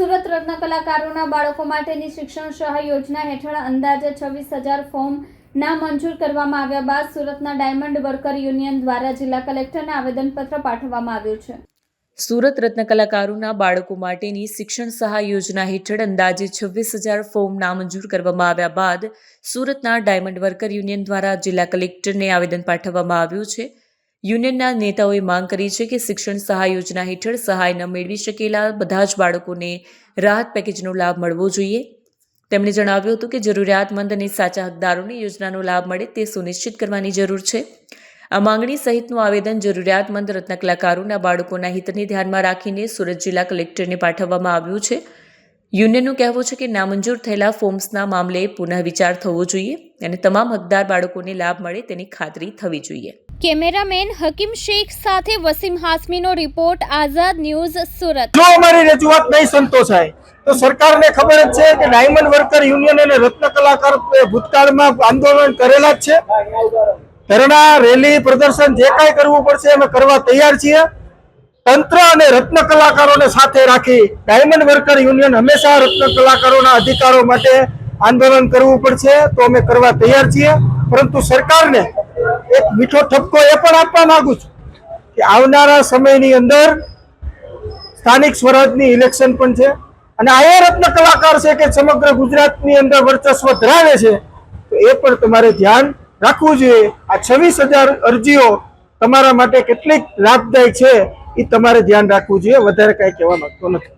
સુરત રત્ન કલાકારોના બાળકો માટેની શિક્ષણ સહાય યોજના હેઠળ અંદાજે છવ્વીસ હજાર ફોર્મ ના મંજૂર કરવામાં આવ્યા બાદ સુરતના ડાયમંડ વર્કર યુનિયન દ્વારા જિલ્લા કલેક્ટરને આવેદનપત્ર પાઠવવામાં આવ્યું છે. સુરત રત્ન કલાકારોના બાળકો માટેની શિક્ષણ સહાય યોજના હેઠળ અંદાજે છવ્વીસ હજાર ફોર્મ નામંજૂર કરવામાં આવ્યા બાદ સુરતના ડાયમંડ વર્કર યુનિયન દ્વારા જિલ્લા કલેક્ટરને આવેદન પાઠવવામાં આવ્યું છે. યુનિયનના નેતાઓએ માંગ કરી છે કે શિક્ષણ સહાય યોજના હેઠળ સહાય ન મેળવી શકેલા બધા જ બાળકોને રાહત પેકેજનો લાભ મળવો જોઈએ. તેમણે જણાવ્યું હતું કે જરૂરિયાતમંદ અને સાચા હકદારોને યોજનાનો લાભ મળે તે સુનિશ્ચિત કરવાની જરૂર છે. આ માંગણી સહિતનું આવેદન જરૂરિયાતમંદ રત્નકલાકારોના બાળકોના હિતને ધ્યાનમાં રાખીને સુરત જિલ્લા કલેક્ટરને પાઠવવામાં આવ્યું છે. યુનિયનનું કહેવું છે કે નામંજૂર થયેલા ફોર્મ્સના મામલે પુનઃ વિચાર થવો જોઈએ અને તમામ હકદાર બાળકોને લાભ મળે તેની ખાતરી થવી જોઈએ. કેમેરામેન હકીમ શેખ સાથે વસીમ હાસમીનો રિપોર્ટ, આઝાદ ન્યૂઝ, સુરત. જો અમારી રજૂઆત નહીં સંતોષાય, તો સરકારને ખબર જ છે કે ડાયમંડ વર્કર યુનિયન અને રત્ન કલાકાર ભૂતકાળમાં આંદોલન કરેલા જ છે. ધરણા, રેલી, પ્રદર્શન જે કાંઈ કરવું પડશે અમે કરવા તૈયાર છીએ. તંત્ર અને રત્ન કલાકારોને સાથે રાખી ડાયમંડ વર્કર યુનિયન હંમેશા રત્ન કલાકારોના અધિકારો માટે આંદોલન કરવું પડશે, તો અમે કરવા તૈયાર છીએ. પરંતુ સરકારને એક મીઠો ઠપકો એ પણ આપવા માંગુ છું કે આવનારા સમયની અંદર સ્થાનિક સ્વરાજની ઇલેક્શન પણ છે અને આ એ રત્ન કલાકાર છે કે સમગ્ર ગુજરાતની અંદર વર્ચસ્વ ધરાવે છે, તો એ પણ તમારે ધ્યાન રાખવું જોઈએ. આ છવ્વીસ હજાર અરજીઓ તમારા માટે કેટલીક લાભદાયક છે, એ તમારે ધ્યાન રાખવું જોઈએ. વધારે કાંઈ કહેવા માંગતો નથી.